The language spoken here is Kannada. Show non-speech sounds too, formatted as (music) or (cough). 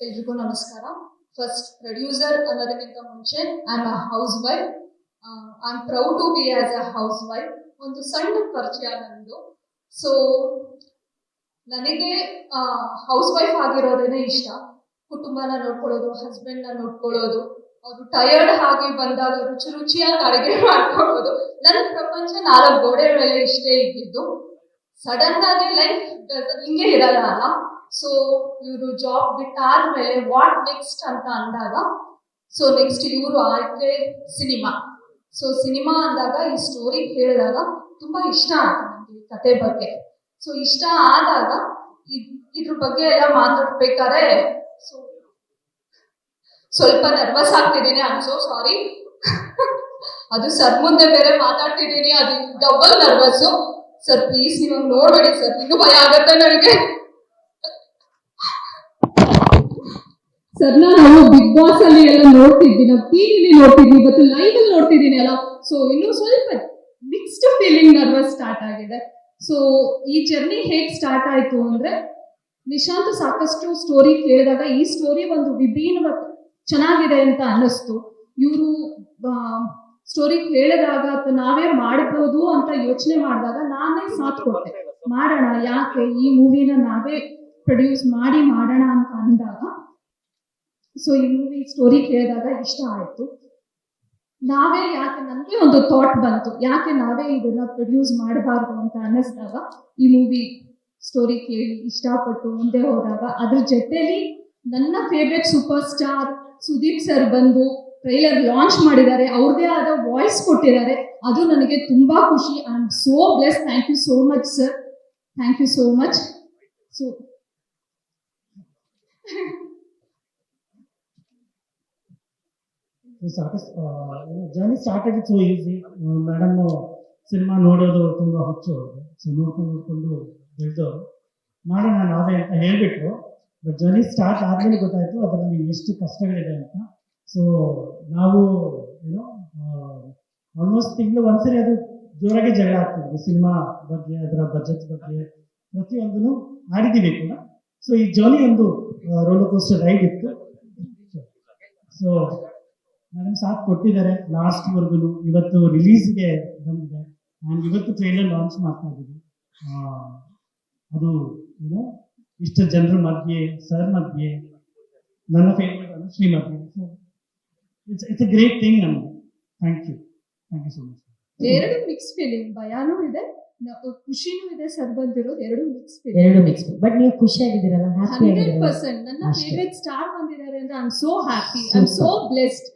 ಎಲ್ರಿಗೂ ನಮಸ್ಕಾರ. ಫಸ್ಟ್ ಪ್ರೊಡ್ಯೂಸರ್ ಅನ್ನೋದಕ್ಕಿಂತ ಮುಂಚೆ I am a housewife I am proud to be as a housewife ಒಂದು ಸಣ್ಣ ಪರಿಚಯ ನಂದು ಸೊ ನನಗೆ ಹೌಸ್ ವೈಫ್ ಆಗಿರೋದೇನೆ ಇಷ್ಟ. ಕುಟುಂಬನ ನೋಡ್ಕೊಳ್ಳೋದು ಹಸ್ಬೆಂಡ್ನ ನೋಡ್ಕೊಳ್ಳೋದು, ಅವರು ಟಯರ್ಡ್ ಆಗಿ ಬಂದಾಗ ರುಚಿ ರುಚಿಯಾಗಿ ಅಡುಗೆ (laughs) ಮಾಡ್ಕೊಳ್ಳೋದು. ನನ್ನ ಪ್ರಪಂಚ ನಾಲ್ಕು ಗೋಡೆ ಮೇಲೆ ಇಷ್ಟೇ ಇದ್ದಿದ್ದು. ಸಡನ್ ಆಗಿ ಲೈಫ್ ಹಿಂಗೆ ಇರಲ್ಲ ಅಲ್ಲ. ಸೊ ಇವರು ಜಾಬ್ ಬಿಟ್ಟಾದ್ಮೇಲೆ ವಾಟ್ ನೆಕ್ಸ್ಟ್ ಅಂತ ಅಂದಾಗ ಸೊ ನೆಕ್ಸ್ಟ್ ಇವರು ಆಯ್ಕೆ ಸಿನಿಮಾ ಸೊ ಸಿನಿಮಾ ಅಂದಾಗ ಈ ಸ್ಟೋರಿ ಕೇಳಿದಾಗ ತುಂಬಾ ಇಷ್ಟ ಆಯ್ತು ನನಗೆ ಕತೆ ಬಗ್ಗೆ. ಸೊ ಇಷ್ಟ ಆದಾಗ ಇದ್- ಇದ್ರ ಬಗ್ಗೆ ಎಲ್ಲ ಮಾತಾಡ್ಬೇಕಾದ್ರೆ ಸೊ ಸ್ವಲ್ಪ ನರ್ವಸ್ ಆಗ್ತಿದ್ದೀನಿ ಐ ಸೋ ಸಾರಿ ಅದು ಸರ್ ಮುಂದೆ ಬೇರೆ ಮಾತಾಡ್ತಿದ್ದೀನಿ, ಅದು ಡಬಲ್ ನರ್ವಸ್ ಸರ್ ಪ್ಲೀಸ್ ನೀವು ನೋಡ್ಬೇಡಿ ಸರ್ ಇನ್ನೂ ಭಯ ಆಗತ್ತೆ ನನಗೆ. ಸರ್ ನಾನು ಬಿಗ್ ಬಾಸ್ ಅಲ್ಲಿ ಎಲ್ಲ ನೋಡ್ತಿದ್ವಿ ನಾವು ಟಿವಿಲಿ ನೋಡ್ತಿದ್ವಿ. ಇವತ್ತು ಲೈವ್ ಅಲ್ಲಿ ನೋಡ್ತಿದ್ದೀನಿ ಅಲ್ಲ ಸೊ ಇನ್ನೂ ಸ್ವಲ್ಪ ಮಿಕ್ಸ್ಡ್ ಫೀಲಿಂಗ್ ನರ್ವಸ್ ಸ್ಟಾರ್ಟ್ ಆಗಿದೆ. ಸೊ ಈ ಜರ್ನಿ ಹೇಗ್ ಸ್ಟಾರ್ಟ್ ಆಯ್ತು ಅಂದ್ರೆ, ನಿಶಾಂತ್ ಸಾಕಷ್ಟು ಸ್ಟೋರಿ ಕೇಳಿದಾಗ ಈ ಸ್ಟೋರಿ ಒಂದು ವಿಭಿನ್ನ ಚೆನ್ನಾಗಿದೆ ಅಂತ ಅನ್ನಿಸ್ತು. ಇವರು ಸ್ಟೋರಿ ಕೇಳಿದಾಗ ನಾವೇ ಮಾಡಬಹುದು ಅಂತ ಯೋಚನೆ ಮಾಡಿದಾಗ ನಾನೇ ಸಾಥ್ ಕೊಟ್ಟೆ. ಮಾಡೋಣ, ಯಾಕೆ? ಈ ಮೂವಿನ ನಾವೇ ಪ್ರೊಡ್ಯೂಸ್ ಮಾಡಿ ಮಾಡೋಣ ಅಂತ ಅಂದಾಗ ಸೊ ಈ ಮೂವಿ ಸ್ಟೋರಿ ಕೇಳಿದಾಗ ಇಷ್ಟ ಆಯ್ತು. ನಾವೇ ಯಾಕೆ, ನನಗೆ ಒಂದು ಥಾಟ್ ಬಂತು. ಯಾಕೆ ನಾವೇ ಇದನ್ನ ಪ್ರೊಡ್ಯೂಸ್ ಮಾಡಬಾರ್ದು ಅಂತ ಅನ್ನಿಸ್ದಾಗ, ಈ ಮೂವಿ ಸ್ಟೋರಿ ಕೇಳಿ ಇಷ್ಟಪಟ್ಟು ಮುಂದೆ ಹೋದಾಗ, ಅದ್ರ ಜೊತೆಲಿ ನನ್ನ favourite super star Sudeep sir ಬಂದು ಟ್ರೈಲರ್ ಲಾಂಚ್ ಮಾಡಿದ್ದಾರೆ. ಅವ್ರದೇ ಆದ ವಾಯ್ಸ್ ಕೊಟ್ಟಿದ್ದಾರೆ. ಅದು ನನಗೆ ತುಂಬಾ ಖುಷಿ. I am so bless thank you so much sir thank you so much so journey start ಆಗಿತ್ತು ಈಸಿ ಮೇಡಮ್ ಸಿನಿಮಾ ನೋಡೋದು ತುಂಬ ಹುಚ್ಚು. ಸೊ ನೋಡ್ಕೊಂಡು ನೋಡ್ಕೊಂಡು ಬೆಳೆದವರು ಮಾಡೋಣ ನಾವೇ ಅಂತ ಹೇಳಿಬಿಟ್ರು. ಬಟ್ ಜರ್ನಿ ಸ್ಟಾರ್ಟ್ ಆದ್ಮೇಲೆ ಗೊತ್ತಾಯ್ತು ಅದರಲ್ಲಿ ಎಷ್ಟು ಕಷ್ಟಗಳಿದೆ ಅಂತ. ಸೊ ನಾವು ಏನೋ ಆಲ್ಮೋಸ್ಟ್ ತಿಂಗಳು ಒಂದ್ಸರಿ ಅದು ಜೋರಾಗಿ ಜಗಳ ಆಗ್ತಿದ್ವಿ. ಸಿನಿಮಾ ಬಗ್ಗೆ, ಅದರ ಬಜೆಟ್ ಬಗ್ಗೆ, ಪ್ರತಿಯೊಂದನ್ನು ಆಡಿದ್ದೀವಿ ಕೂಡ. ಸೊ ಈ ಜರ್ನಿ ಒಂದು ರೋಲರ್ ಕೋಸ್ಟರ್ ರೈಡ್ ಇತ್ತು. ಸೊ ಮೇಡಮ್ ಸಾಥ್ ಕೊಟ್ಟಿದ್ದಾರೆ ಲಾಸ್ಟ್ ವರ್ಗು ಇವತ್ತು ರಿಲೀಸ್ಗೆ ಬಂದಿದೆ. ನಾನು ಇವತ್ತು ಟ್ರೈಲರ್ ಲಾಂಚ್ ಮಾಡ್ತಾ ಇದ್ದೀನಿ. ಅದು ಏನೋ ಇಷ್ಟ ಜನರ ಮಧ್ಯೆ ಸರ್ ಮಧ್ಯೆ ನನ್ನ ಫೇವ್ರೆಟ್ ಮಧ್ಯೆ so it's it's a great thing ನಮಗೆ. Thank you thank you so much ಎರಡು ಮಿಕ್ಸ್ ಫೀಲಿಂಗ್ ಭಯಾನೂ ಇದೆ. ಖುಷಿನೂ ಇದೆ ಸರ್ ಬಂದಿರೋದು ಎರಡು ಮಿಕ್ಸ್ ಎರಡು ಮಿಕ್ಸ್ ಬಟ್ ನೀವು ಖುಷಿಯಾಗಿದ್ದೀರಲ್ಲ ಹ್ಯಾಪಿ ಹಂಡ್ರೆಡ್ ಆಗಿದ್ದೀರಲ್ಲ ಪರ್ಸೆಂಟ್. ನನ್ನ ಫೇವರಿಟ್ ಫೇವ್ರೆಟ್ ಸ್ಟಾರ್ ಬಂದಿದ್ದಾರೆ ಅಂದ್ರೆ I am so happy I am so blessed